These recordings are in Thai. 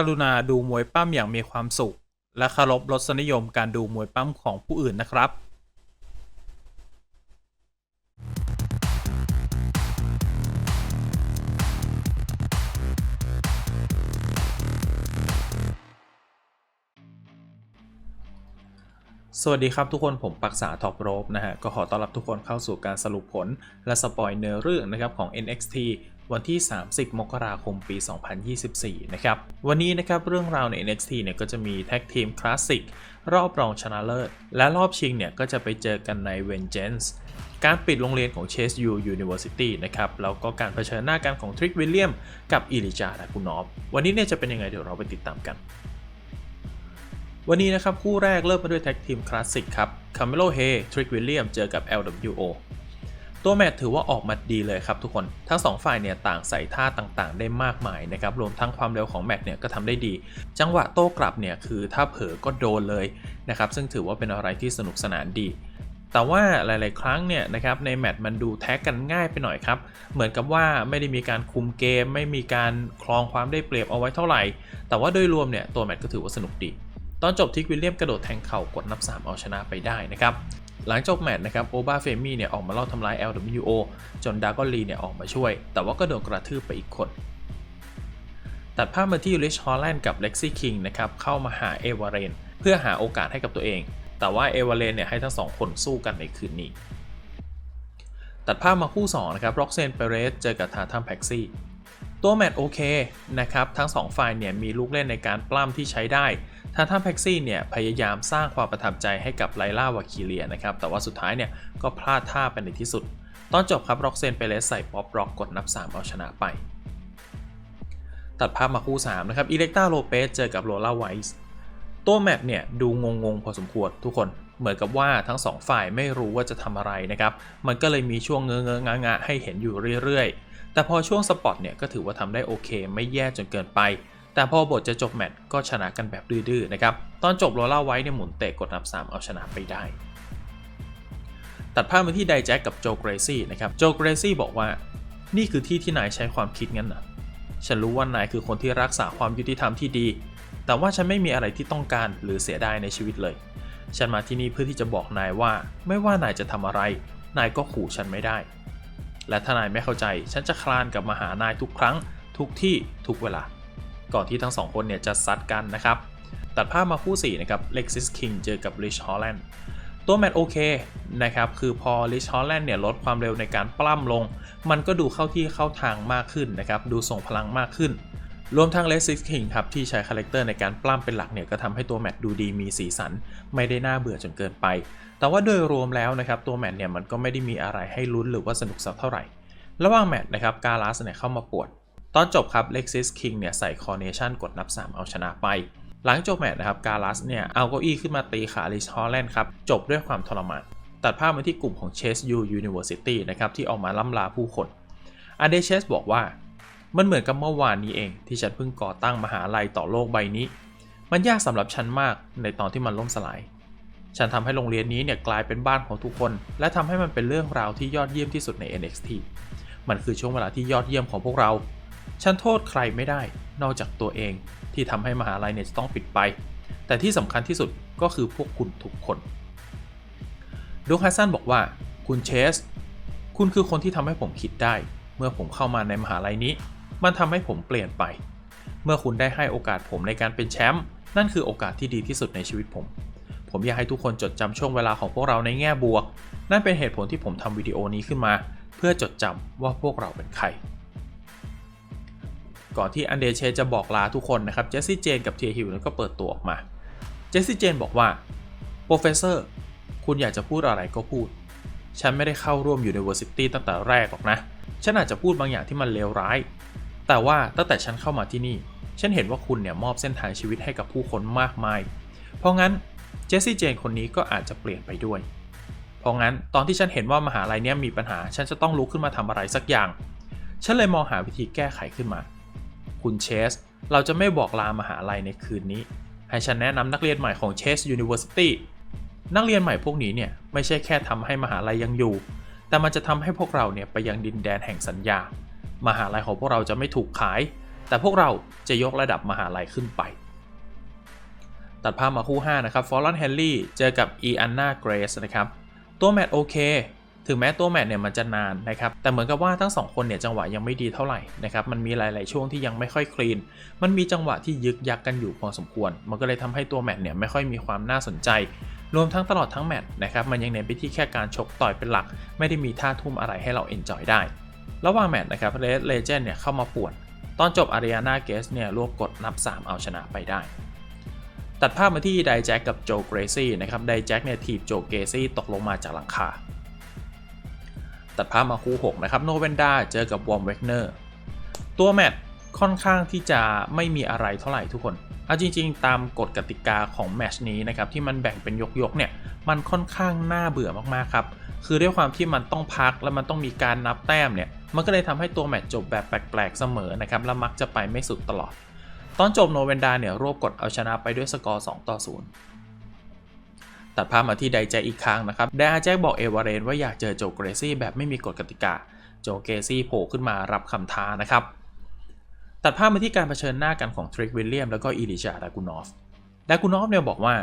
กรุณาดูมวยปั้มอย่างมีความสุข และเคารพรสนิยมการดูมวยปั้มของผู้อื่นนะครับสวัสดีครับทุกคนผมปักษาท็อปโรบนะฮะ ก็ขอต้อนรับทุกคนเข้าสู่การสรุปผลและสปอยเนื้อเรื่องนะครับของ NXT วันที่ 30 มกราคมปี 2024 นะครับ วันนี้นะครับเรื่องราวใน NXT เนี่ยก็จะมีแท็กทีมคลาสสิกรอบรองชนะเลิศ และรอบชิงเนี่ยก็จะไปเจอกันใน Vengeance การปิดโรงเรียนของ Chase U University นะครับ แล้วก็การเผชิญหน้ากันของทริกวิลเลียมกับอิลิจาดากุนอฟ วันนี้เนี่ยจะเป็นยังไงเดี๋ยวเราไปติดตามกันวันนี้นะครับ คู่แรกเริ่มมาด้วยแท็กทีมคลาสสิกครับคาเมโลเฮทริกวิลเลียมเจอกับ LWO ตัวแมตช์ถือว่าออกมาดีเลยครับทุกคน ทั้ง2ฝ่ายเนี่ยต่างใส่ท่าต่างๆ ได้มากมายนะครับ รวมทั้งความเร็วของแมตช์เนี่ยก็ทำได้ดี จังหวะโต้กลับเนี่ยคือถ้าเผลอก็โดนเลยนะครับ ซึ่งถือว่าเป็นอะไรที่สนุกสนานดีแต่ว่าหลาย ๆ ครั้งเนี่ยนะครับในแมตช์มันดูแท็กกันง่ายไปหน่อยครับ เหมือนกับว่าไม่ได้มีการคุมเกม ไม่มีการคลองความได้เปรียบเอาไว้เท่าไหร่ แต่ว่าโดยรวมเนี่ยตัวแมตช์ก็ถือว่าสนุกดี ตอนจบทิกวิลเลียมกระโดดแทงเข่ากดนับ 3 เอาชนะไปได้นะครับ หลังจบแมตช์นะครับโอบาเฟมี่เนี่ยออกมาเล่าทำลาย LWO จนดากอนลีเนี่ยออกมาช่วย แต่ว่าก็โดนกระทืบไปอีกคน ตัดภาพมาที่ริชฮอลแลนด์กับเล็กซี่คิงนะครับเข้ามาหาเอวาเรนเพื่อหาโอกาสให้กับตัวเอง แต่ว่าเอวาเรนเนี่ยให้ทั้งสองคนสู้กันในคืนนี้ ตัดภาพมาคู่2นะครับร็อกเซนเปเรสเจอกับทาทัมแพ็กซี่ตัวแมตช์โอเคนะครับทั้ง2ฝ่ายเนี่ยมีลูกเล่นในการปล้ำที่ใช้ได้ ทางท่านแพ็กซี่เนี่ยพยายามสร้างความประทับใจให้กับไลล่าวาคิเลียนะครับ แต่ว่าสุดท้ายเนี่ยก็พลาดท่าไปในที่สุด ตอนจบครับร็อกเซนเปเลสใส่ป๊อปร็อกกดนับ 3 เอาชนะไป ตัดภาพมาคู่ 3 นะครับอิเล็กตาโลเปสเจอกับโรล่าไวส์ตัวแมปเนี่ยดูงงๆ พอสมควรทุกคนเหมือนกับว่าทั้ง2ฝ่ายไม่รู้ว่าจะทำอะไรนะครับ มันก็เลยมีช่วงเงื้อๆงะๆให้เห็นอยู่เรื่อยๆ แต่พอช่วงสปอตเนี่ยก็ถือว่าทำได้โอเค ไม่แย่จนเกินไป แต่พอบทจะจบแมตช์ก็ชนะกันแบบดื้อๆนะครับ ตอนจบโรล่าไว้เนี่ยหมุนเตะกดนับ 3 เอาชนะไปได้ ตัดภาพมาที่ไดแจ็คกับโจเกรซี่นะครับ โจเกรซี่บอกว่า นี่คือที่ที่นายใช้ความคิดงั้นนะฉันรู้ว่านายคือคนที่รักษาความยุติธรรมที่ดี แต่ว่าฉันไม่มีอะไรที่ต้องการหรือเสียดายในชีวิตเลย ฉันมาที่นี่เพื่อที่จะบอกนายว่า ไม่ว่านายจะทำอะไร นายก็ขู่ฉันไม่ได้ และถ้านายไม่เข้าใจ ฉันจะคลานกลับมาหานายทุกครั้ง ทุกที่ทุกเวลา ก่อนที่ทั้งสองคนเนี่ยจะซัดกันนะครับ ตัดภาพมาคู่4นะครับ Lexis King เจอกับ Rich Holland ตัวแมตช์โอเคนะครับ คือพอ Rich Holland เนี่ยลดความเร็วในการปล้ำลง มันก็ดูเข้าที่เข้าทางมากขึ้นนะครับ ดูส่งพลังมากขึ้น รวมทั้ง Lexis King ครับที่ใช้คาแรคเตอร์ในการปล้ำเป็นหลักเนี่ยก็ทำให้ตัวแมตช์ดูดีมีสีสัน ไม่ได้น่าเบื่อจนเกินไป แต่ว่าโดยรวมแล้วนะครับตัวแมตช์เนี่ยมันก็ไม่ได้มีอะไรให้ลุ้นหรือว่าสนุกสักเท่าไหร่ ระหว่างแมตช์นะครับกาลัสเนี่ยเข้ามาปวด ตอนจบครับ Lexis King เนี่ยใส่คอเนชั่นกดนับ 3 เอาชนะไป หลังจบแมตช์นะครับกาลัสเนี่ยเอาเก้าอี้ขึ้นมาตีขาลิชฮอลแลนด์ครับจบด้วยความทรมานตัดภาพมาที่กลุ่มของ Chase U University นะครับที่ออกมาล่ำลาผู้คนอเดเชสบอกว่ามันเหมือนกับเมื่อวานนี้เองที่ฉันเพิ่งก่อตั้งมหาลัยต่อโลกใบนี้ มันยากสำหรับฉันมากในตอนที่มันล่มสลาย ฉันทำให้โรงเรียนนี้เนี่ยกลายเป็นบ้านของทุกคน และทำให้มันเป็นเรื่องราวที่ยอดเยี่ยมที่สุดใน NXT มันคือช่วงเวลาที่ยอดเยี่ยมของพวกเรา ฉันโทษใครไม่ได้นอกจากตัวเองที่ทำให้มหาลัยเนี่ยต้องปิดไป แต่ที่สำคัญที่สุดก็คือพวกคุณทุกคนดูฮัสซันบอกว่า คุณเชส คุณคือคนที่ทำให้ผมคิดได้ เมื่อผมเข้ามาในมหาลัยนี้ มันทำให้ผมเปลี่ยนไป เมื่อคุณได้ให้โอกาสผมในการเป็นแชมป์นั่นคือโอกาสที่ดีที่สุดในชีวิตผม ผมอยากให้ทุกคนจดจำช่วงเวลาของพวกเราในแง่บวก นั่นเป็นเหตุผลที่ผมทำวิดีโอนี้ขึ้นมา เพื่อจดจำว่าพวกเราเป็นใคร ก่อนที่อันเดเชจะบอกลาทุกคนนะครับเจสซี่เจนกับเทียฮิลก็เปิดตัวออกมาเจสซี่เจนบอกว่าโปรเฟสเซอร์คุณอยากจะพูดอะไรก็พูด ฉันไม่ได้เข้าร่วม University ตั้งแต่แรกหรอกนะ ฉันอาจจะพูดบางอย่างที่มันเลวร้าย แต่ว่าตั้งแต่ฉันเข้ามาที่นี่ ฉันเห็นว่าคุณเนี่ยมอบเส้นทางชีวิตให้กับผู้คนมากมาย เพราะงั้นเจสซี่เจนคนนี้ก็อาจจะเปลี่ยนไปด้วย เพราะงั้นตอนที่ฉันเห็นว่ามหาลัยเนี้ยมีปัญหา ฉันจะต้องลุกขึ้นมาทำอะไรสักอย่าง ฉันเลยมองหาวิธีแก้ไขขึ้นมา คุณเชส เราจะไม่บอกลามหาลัยในคืนนี้ ให้ฉันแนะนำนักเรียนใหม่ของเชส University นักเรียนใหม่พวกนี้เนี่ยไม่ใช่แค่ทำให้มหาลัยยังอยู่ แต่มันจะทำให้พวกเราเนี่ยไปยังดินแดนแห่งสัญญา มหาลัยของพวกเราจะไม่ถูกขาย แต่พวกเราจะยกระดับมหาลัยขึ้นไป ตัดภาพมาคู่ 5 นะครับ ฟอร์ลอนแฮนลี่เจอกับอีอันนาเกรสนะครับ ตัวแมตโอเค ถึงแม้ตัวแมตช์เนี่ยมันจะนานนะครับแต่เหมือนกับว่าทั้งสองคนเนี่ยจังหวะยังไม่ดีเท่าไหร่นะครับมันมีหลาย ๆ ช่วงที่ยังไม่ค่อยคลีน มันมีจังหวะที่ยึกยักกันอยู่พอสมควร มันก็เลยทำให้ตัวแมตช์เนี่ยไม่ค่อยมีความน่าสนใจ รวมทั้งตลอดทั้งแมตช์นะครับมันยังเน้นไปที่แค่การชกต่อยเป็นหลัก ไม่ได้มีท่าทุ่มอะไรให้เราเอนจอยได้ระหว่างแมตช์นะครับเลเลเจนเนี่ยเข้ามาป่วนตอนจบอาริอานาเกสเนี่ยรวบกดนับ 3 เอาชนะไปได้ตัดภาพมาที่ไดแจ็คกับโจเกรซี่นะครับไดแจ็คเนี่ยถีบโจเกรซี่ตกลงมาจากหลังคา ตัดภาพมาคู่ 6 นะครับโนเวนดาเจอกับวอร์มเวกเนอร์ตัวแมตช์ค่อนข้างที่จะไม่มีอะไรเท่าไหร่ทุกคนเอาจริง ๆ ตามกฎกติกาของแมตช์นี้นะครับที่มันแบ่งเป็นยกๆเนี่ยมันค่อนข้างน่าเบื่อมากๆครับคือด้วยความที่มันต้องพักและมันต้องมีการนับแต้มเนี่ยมันก็เลยทำให้ตัวแมตช์จบแบบแปลกๆเสมอนะครับและมักจะไปไม่สุดตลอด ตอนจบโนเวนดาเนี่ยรวบกดเอาชนะไปด้วยสกอร์2ต่อ0 ตัดภาพมาที่ไดแจ็คอีกครั้งนะครับไดอาแจ็คบอกเอวาเรนว่าอยากเจอโจเกรซี่แบบไม่มีกฎกติกา โจเกรซี่โผล่ขึ้นมารับคำท้านะครับ ตัดภาพมาที่การเผชิญหน้ากันของทริกวิลเลียมแล้วก็อีลิชาดากูนอฟดากูนอฟเนี่ยบอกว่า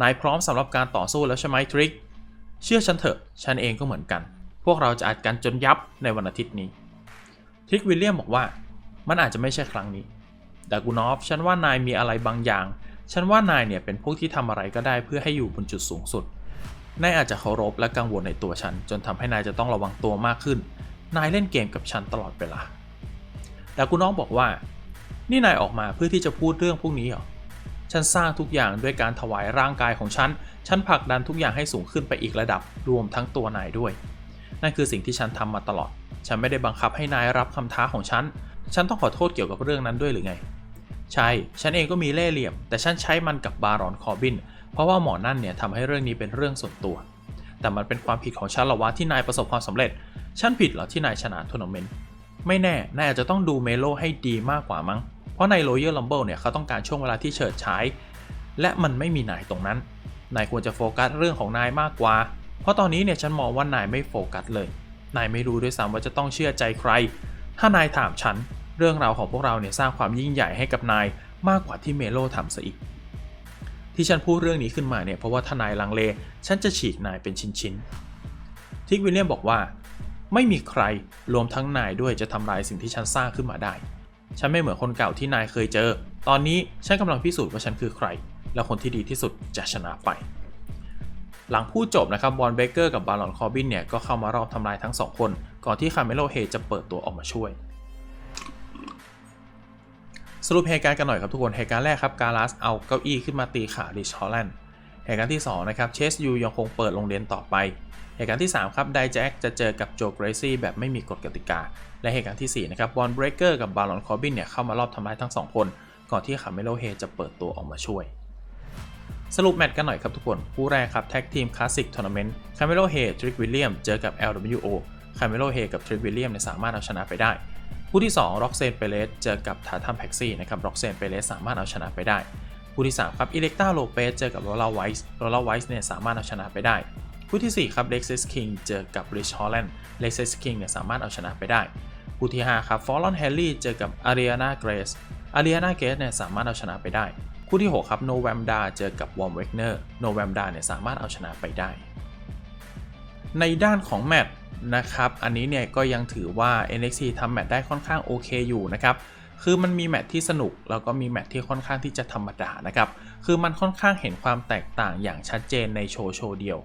นายพร้อมสำหรับการต่อสู้แล้วใช่ไหมทริก เชื่อฉันเถอะ ฉันเองก็เหมือนกัน พวกเราจะอัดกันจนยับในวันอาทิตย์นี้ ทริกวิลเลียมบอกว่า มันอาจจะไม่ใช่ครั้งนี้ดากูนอฟ ฉันว่านายมีอะไรบางอย่าง ฉันว่านายเนี่ยเป็นพวกที่ทำอะไรก็ได้เพื่อให้อยู่บนจุดสูงสุด นายอาจจะเคารพและกังวลในตัวฉัน จนทำให้นายจะต้องระวังตัวมากขึ้น นายเล่นเกมกับฉันตลอดเวลาดากูนอฟบอกว่า นี่นายออกมาเพื่อที่จะพูดเรื่องพวกนี้เหรอ ฉันสร้างทุกอย่างด้วยการถวายร่างกายของฉัน ฉันผลักดันทุกอย่างให้สูงขึ้นไปอีกระดับ รวมทั้งตัวนายด้วย นั่นคือสิ่งที่ฉันทำมาตลอด ฉันไม่ได้บังคับให้นายรับคำท้าของฉัน ฉันต้องขอโทษเกี่ยวกับเรื่องนั้นด้วยหรือไง ใช่ ฉันเองก็มีเล่ห์เหลี่ยม แต่ฉันใช้มันกับบารอนคอร์บิน เพราะว่าหมอนั่นเนี่ยทำให้เรื่องนี้เป็นเรื่องส่วนตัว แต่มันเป็นความผิดของฉันหรอวะที่นายประสบความสำเร็จ ฉันผิดเหรอที่นายชนะทัวร์นาเมนต์ ไม่แน่ นายอาจจะต้องดูเมโลให้ดีมากกว่ามั้ง เพราะใน Royal Rumble เนี่ยเขาต้องการช่วงเวลาที่เฉิดฉาย และมันไม่มีนายตรงนั้น นายควรจะโฟกัสเรื่องของนายมากกว่า เพราะตอนนี้เนี่ยฉันมองว่านายไม่โฟกัสเลย นายไม่รู้ด้วยซ้ำว่าจะต้องเชื่อใจใคร ถ้านายถามฉัน เรื่องราวของพวกเราเนี่ยสร้างความยิ่งใหญ่ให้กับนายมากกว่าที่เมโลทำซะอีก ที่ฉันพูดเรื่องนี้ขึ้นมาเนี่ยเพราะว่าถ้านายลังเล ฉันจะฉีกนายเป็นชิ้นๆ ทิกวิลเลียมบอกว่า ไม่มีใครรวมทั้งนายด้วยจะทำลายสิ่งที่ฉันสร้างขึ้นมาได้ ฉันไม่เหมือนคนเก่าที่นายเคยเจอ ตอนนี้ฉันกำลังพิสูจน์ว่าฉันคือใคร และคนที่ดีที่สุดจะชนะไป หลังพูดจบนะครับบอลเบเกอร์กับบารอนคอร์บินเนี่ยก็เข้ามารอบทำลายทั้งสองคน ก่อนที่คาร์เมโลเฮจะเปิดตัวออกมาช่วย สรุปเหตุการณ์กันหน่อยครับทุกคนเหตุการณ์แรกครับกาลัสเอาเก้าอี้ขึ้นมาตีขาริชอลแลนด์เหตุการณ์ที่2นะครับเชสยูยังคงเปิดโรงเรียนต่อไปเหตุการณ์ที่ 3 ครับไดแจ็คจะเจอกับโจเกรซี่แบบไม่มีกฎกติกา และเหตุการณ์ที่ 4 นะครับบอลเบรเกอร์กับบารอนคอร์บินเนี่ยเข้ามารอบทำลายทั้ง 2 คน ก่อนที่คาเมโลเฮจะเปิดตัวออกมาช่วย สรุปแมตช์กันหน่อยครับทุกคน คู่แรกครับแท็กทีมคลาสสิกทัวร์นาเมนต์คาเมโลเฮทริกวิลเลียมเจอกับ LWO คาเมโลเฮกับทริกวิลเลียมเนี่ยสามารถเอาชนะไปได้ คู่ที่2ร็อกเซนเปเลสเจอกับทาทัมแพ็กซี่นะครับร็อกเซนเปเลสสามารถเอาชนะไปได้ คู่ที่3ครับอิเล็กตาโลเปสเจอกับโรลาไวส์โรลาไวส์เนี่ยสามารถเอาชนะไปได้ คู่ที่4ครับเล็กซิสคิงเจอกับริชฮอลแลนด์เล็กซิสคิงเนี่ยสามารถเอาชนะไปได้ คู่ที่5ครับฟอลลอนแฮร์รี่เจอกับอารีนาเกรสอารีนาเกรสเนี่ยสามารถเอาชนะไปได้ คู่ที่ 6 ครับโนแวมดาเจอกับวอร์มเวกเนอร์โนแวมดาเนี่ยสามารถเอาชนะไปได้ ในด้านของแมตช์ นะครับ อันนี้เนี่ยก็ยังถือว่า NXT ทำแมตช์ได้ค่อนข้างโอเคอยู่นะครับ คือมันมีแมตช์ที่สนุก แล้วก็มีแมตช์ที่ค่อนข้างที่จะธรรมดานะครับ คือมันค่อนข้างเห็นความแตกต่างอย่างชัดเจนในโชว์โชว์เดียว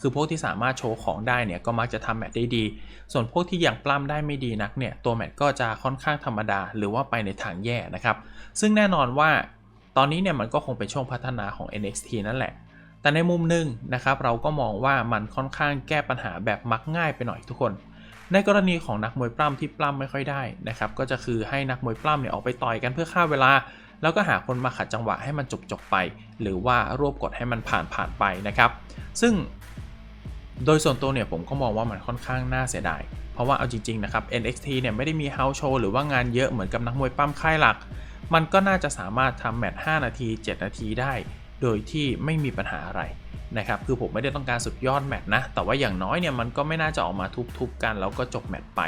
คือพวกที่สามารถโชว์ของได้เนี่ยก็มักจะทำแมตช์ได้ดี ส่วนพวกที่ยังปล้ำได้ไม่ดีนักเนี่ยตัวแมตช์ก็จะค่อนข้างธรรมดา หรือว่าไปในทางแย่นะครับ ซึ่งแน่นอนว่า ตอนนี้เนี่ยมันก็คงเป็นช่วงพัฒนาของ NXT นั่นแหละ แต่ในมุมหนึ่งนะครับเราก็มองว่ามันค่อนข้างแก้ปัญหาแบบมักง่ายไปหน่อยทุกคน ในกรณีของนักมวยปล้ำที่ปล้ำไม่ค่อยได้นะครับก็จะคือให้นักมวยปล้ำเนี่ยออกไปต่อยกันเพื่อฆ่าเวลา แล้วก็หาคนมาขัดจังหวะให้มันจบจบไป หรือว่ารวบกดให้มันผ่านผ่านไปนะครับซึ่งโดยส่วนตัวเนี่ยผมก็มองว่ามันค่อนข้างน่าเสียดาย เพราะว่าเอาจริงๆนะครับ NXT เนี่ยไม่ได้มี House Show หรือว่างานเยอะเหมือนกับนักมวยปั้มค่ายหลัก มันก็น่าจะสามารถทำแมตช์5นาที 7 นาทีได้ โดยที่ไม่มีปัญหาอะไรนะครับคือผมไม่ได้ต้องการสุดยอดแมตช์นะ แต่ว่าอย่างน้อยเนี่ยมันก็ไม่น่าจะออกมาทุบๆกัน แล้วก็จบแมตช์ไป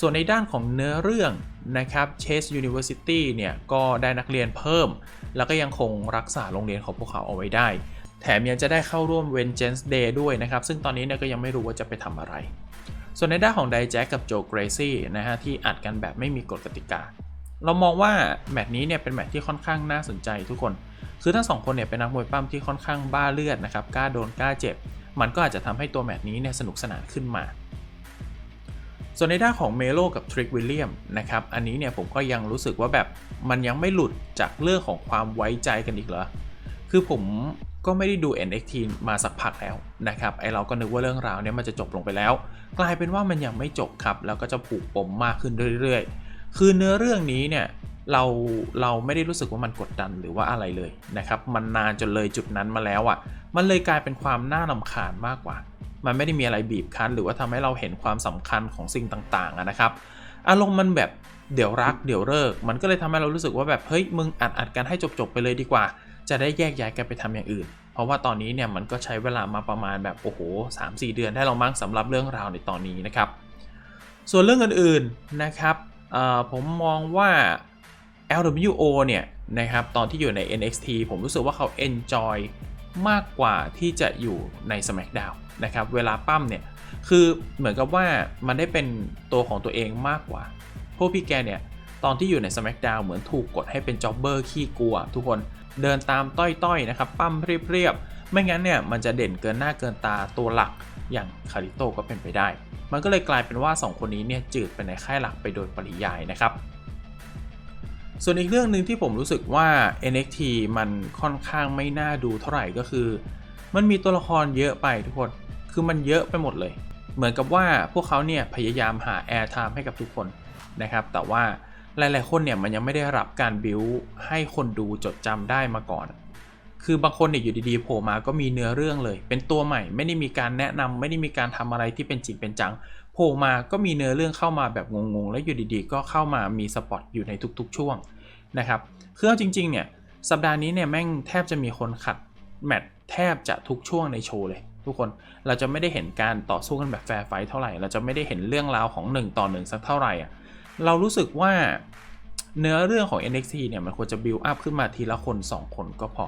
ส่วนในด้านของเนื้อเรื่องนะครับ Chase University เนี่ยก็ได้นักเรียนเพิ่ม แล้วก็ยังคงรักษาโรงเรียนของพวกเขาเอาไว้ได้ แถมยังจะได้เข้าร่วม Vengeance Day ด้วยนะครับ ซึ่งตอนนี้เนี่ยก็ยังไม่รู้ว่าจะไปทำอะไร ส่วนในด้านของไดแจ็คกับโจเกรซี่นะฮะที่อัดกันแบบไม่มีกฎกติกา เรามองว่าแมตช์นี้เนี่ยเป็นแมตช์ที่ค่อนข้างน่าสนใจทุกคน คือทั้งสองคนเนี่ยเป็นนักมวยปั้มที่ค่อนข้างบ้าเลือดนะครับกล้าโดนกล้าเจ็บ มันก็อาจจะทำให้ตัวแมตช์นี้เนี่ยสนุกสนานขึ้นมา ส่วนในด้านของเมโลกับทริกวิลเลียมนะครับอันนี้เนี่ยผมก็ยังรู้สึกว่าแบบมันยังไม่หลุดจากเรื่องของความไว้ใจกันอีกเหรอคือผมก็ไม่ได้ดู NXT มาสักพักแล้วนะครับไอเราก็นึกว่าเรื่องราวเนี่ยมันจะจบลงไปแล้ว กลายเป็นว่ามันยังไม่จบครับ แล้วก็จะผูกปมมากขึ้นเรื่อยๆ คือเนื้อเรื่องนี้เนี่ย เราเราไม่ได้รู้สึกว่ามันกดดันหรือว่าอะไรเลยนะครับ มันนานจนเลยจุดนั้นมาแล้วอะ่ะ มันเลยกลายเป็นความน่าลำคาญมากกว่า มันไม่ได้มีอะไรบีบคั้น หรือว่าทำให้เราเห็นความสำคัญของสิ่งต่างๆอะนะครับ อารมณ์มันแบบเดี๋ยวรักเดี๋ยวเลิก มันก็เลยทำให้เรารู้สึกว่าแบบเฮ้ยมึงอัดอัดกันให้จบๆไปเลยดีกว่า จะได้แยกย้ายกันไปทำอย่างอื่น เพราะว่าตอนนี้เนี่ยมันก็ใช้เวลามาประมาณแบบโอ้โห3-4 เดือนได้เรามั้งสำหรับเรื่องราวในตอนนี้นะครับ ส่วนเรื่องอื่นๆนะครับผมมองว่า LWO เนี่ยนะครับตอนที่อยู่ใน NXT ผมรู้สึกว่าเขา enjoy มากกว่าที่จะอยู่ใน SmackDown นะครับเวลาปั้มเนี่ยคือเหมือนกับว่ามันได้เป็นตัวของตัวเองมากกว่า พวกพี่แกเนี่ยตอนที่อยู่ใน SmackDown เหมือนถูกกดให้เป็นจ็อบเบอร์ขี้กลัว ทุกคนเดินตามต้อยๆนะครับปั้มเรียบๆ ไม่งั้นเนี่ยมันจะเด่นเกินหน้าเกินตาตัวหลักอย่างคาริโตก็เป็นไปได้ มันก็เลยกลายเป็นว่า 2 คนนี้เนี่ยจืดไปในค่ายหลักไปโดยปริยายนะครับ ส่วนอีกเรื่องหนึ่งที่ผมรู้สึกว่า NXT มันค่อนข้างไม่น่าดูเท่าไหร่ก็คือ มันมีตัวละครเยอะไปทุกคน คือมันเยอะไปหมดเลย เหมือนกับว่าพวกเขาเนี่ยพยายามหาแอร์ไทม์ให้กับทุกคนนะครับ แต่ว่าหลาย ๆ คนเนี่ยมันยังไม่ได้รับการบิวให้คนดูจดจำได้มาก่อน คือบางคนเนี่ยอยู่ดี ๆ โผล่มาก็มีเนื้อเรื่องเลย เป็นตัวใหม่ ไม่ได้มีการแนะนำไม่ได้มีการทำอะไรที่เป็นจริงเป็นจัง โผล่มาก็มีเนื้อเรื่องเข้ามาแบบงงๆ แล้วอยู่ดีๆ ก็เข้ามามีสปอตอยู่ในทุกๆ ช่วงนะครับคือเอาจริงๆเนี่ยสัปดาห์นี้เนี่ยแม่งแทบจะมีคนขัดแมตช์แทบจะทุกช่วงในโชว์เลย ทุกคนเราจะไม่ได้เห็นการต่อสู้กันแบบแฟร์ไฟท์เท่าไหร่ เราจะไม่ได้เห็นเรื่องราวของ 1 ต่อ 1 สักเท่าไหร่อะเรารู้สึกว่าเนื้อเรื่องของ NXT เนี่ยมันควรจะบิวอัพขึ้นมาทีละคน 2 คนก็พอ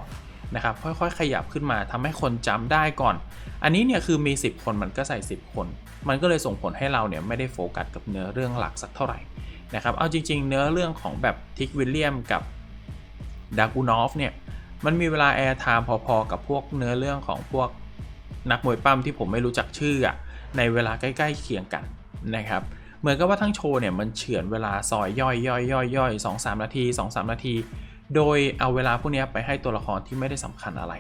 นะครับค่อยๆ ขยับขึ้นมาทำให้คนจำได้ก่อน อันนี้เนี่ยคือมี 10 คนมันก็ใส่ 10 คน มันก็เลยส่งผลให้เราเนี่ยไม่ได้โฟกัสกับเนื้อเรื่องหลักสักเท่าไหร่นะครับเอาจริง ๆ เนื้อเรื่องของแบบทิกวิลเลียมกับดากูนอฟเนี่ยมันมีเวลาแอร์ไทม์พอๆ กับพวกเนื้อเรื่องของพวกนักมวยปั้มที่ผมไม่รู้จักชื่ออะในเวลาใกล้ๆเคียงกันนะครับเหมือนกับว่าทั้งโชว์เนี่ยมันเฉือนเวลาซอยย่อยย่อยย่อยย่อยสองสามนาที2องสามนาที โดยเอาเวลาพวกนี้ไปให้ตัวละครที่ไม่ได้สำคัญอะไร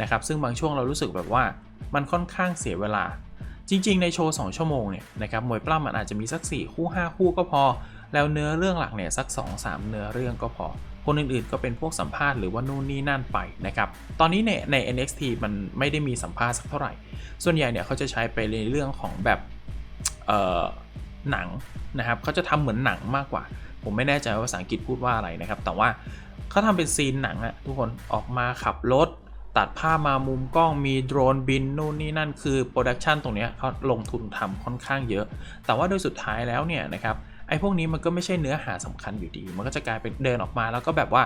นะครับ ซึ่งบางช่วงเรารู้สึกแบบว่ามันค่อนข้างเสียเวลา จริง ๆ ในโชว์ 2 ชั่วโมงเนี่ยนะครับมวยปล้ำมันอาจจะมีสัก 4 คู่ 5 คู่ก็พอ แล้วเนื้อเรื่องหลักเนี่ยสัก 2-3 เนื้อเรื่องก็พอ คนอื่นๆ ก็เป็นพวกสัมภาษณ์หรือว่านู่นนี่นั่นไปนะครับ ตอนนี้ในใน NXT มันไม่ได้มีสัมภาษณ์สักเท่าไหร่ ส่วนใหญ่เนี่ยเขาจะใช้ไปในเรื่องของแบบเอ่อหนังนะครับเขาจะทำเหมือนหนังมากกว่า ผมไม่แน่ใจว่าภาษาอังกฤษพูดว่าอะไรนะครับ แต่ว่า เขาทำเป็นซีนหนังอะทุกคนออกมาขับรถ ตัดภาพมามุมกล้องมีโดรนบินนู่นนี่นั่นคือโปรดักชันตรงนี้เขาลงทุนทำค่อนข้างเยอะ แต่ว่าโดยสุดท้ายแล้วเนี่ยนะครับไอ้พวกนี้มันก็ไม่ใช่เนื้อหาสำคัญอยู่ดี มันก็จะกลายเป็นเดินออกมาแล้วก็แบบว่า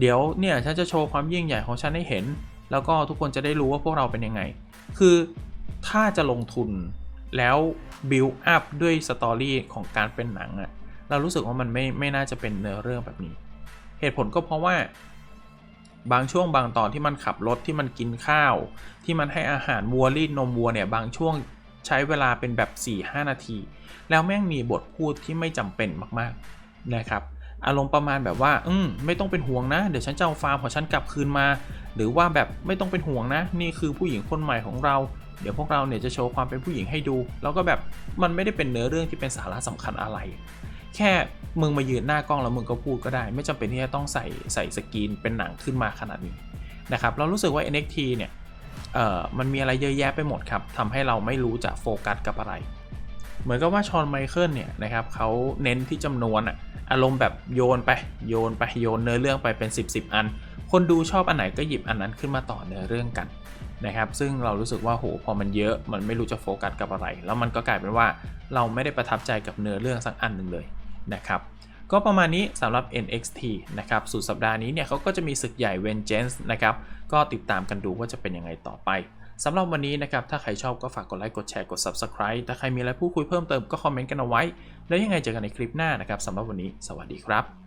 เดี๋ยวเนี่ยฉันจะโชว์ความยิ่งใหญ่ของฉันให้เห็น แล้วก็ทุกคนจะได้รู้ว่าพวกเราเป็นยังไง คือถ้าจะลงทุนแล้วบิวอัพด้วยสตอรี่ของการเป็นหนังอะเรารู้สึกว่ามันไม่ไม่น่าจะเป็นเนื้อเรื่องแบบนี้ เหตุผลก็เพราะว่าบางช่วงบางตอนที่มันขับรถที่มันกินข้าว ที่มันให้อาหารวัวรีดนมวัวเนี่ยบางช่วงใช้เวลาเป็นแบบ 4-5 นาที แล้วแม่งมีบทพูดที่ไม่จำเป็นมากๆนะครับอารมณ์ประมาณแบบว่า อืมไม่ต้องเป็นห่วงนะ เดี๋ยวฉันจะเอาฟาร์มของฉันกลับคืนมา หรือว่าแบบไม่ต้องเป็นห่วงนะ นี่คือผู้หญิงคนใหม่ของเรา เดี๋ยวพวกเราเนี่ยจะโชว์ความเป็นผู้หญิงให้ดู แล้วก็แบบมันไม่ได้เป็นเนื้อเรื่องที่เป็นสาระสำคัญอะไร แค่มึงมายืนหน้ากล้องแล้วมึงก็พูดก็ได้ ไม่จำเป็นที่จะต้องใส่ใส่สกรีนเป็นหนังขึ้นมาขนาดนี้นะครับเรารู้สึกว่า NXT เนี่ยเอ่อมันมีอะไรเยอะแยะไปหมดครับทำให้เราไม่รู้จะโฟกัสกับอะไร เหมือนกับว่าชอนไมเคิลเนี่ยนะครับเขาเน้นที่จำนวนอะอารมณ์แบบโยนไปโยนไปโยนเนื้อเรื่องไปเป็น 10บสอัน คนดูชอบอันไหนก็หยิบอันนั้นขึ้นมาต่อเนื้อเรื่องกันนะครับซึ่งเรารู้สึกว่าโหพอมันเยอะมันไม่รู้จะโฟกัสกับอะไร แล้วมันก็กลายเป็นว่าเราไม่ได้ประทับใจกับเนื้อเรื่องสักอันหนึ่งเลย นะครับก็ประมาณนี้สำหรับ NXT นะครับสุดสัปดาห์นี้เนี่ยเขาก็จะมีศึกใหญ่ Vengeance นะครับก็ติดตามกันดูว่าจะเป็นยังไงต่อไปสำหรับวันนี้นะครับ ถ้าใครชอบก็ฝากกดไลค์กดแชร์กด Subscribe ถ้าใครมีอะไรพูดคุยเพิ่มเติมก็คอมเมนต์กันเอาไว้ แล้วยังไงเจอกันในคลิปหน้านะครับสำหรับวันนี้ สวัสดีครับ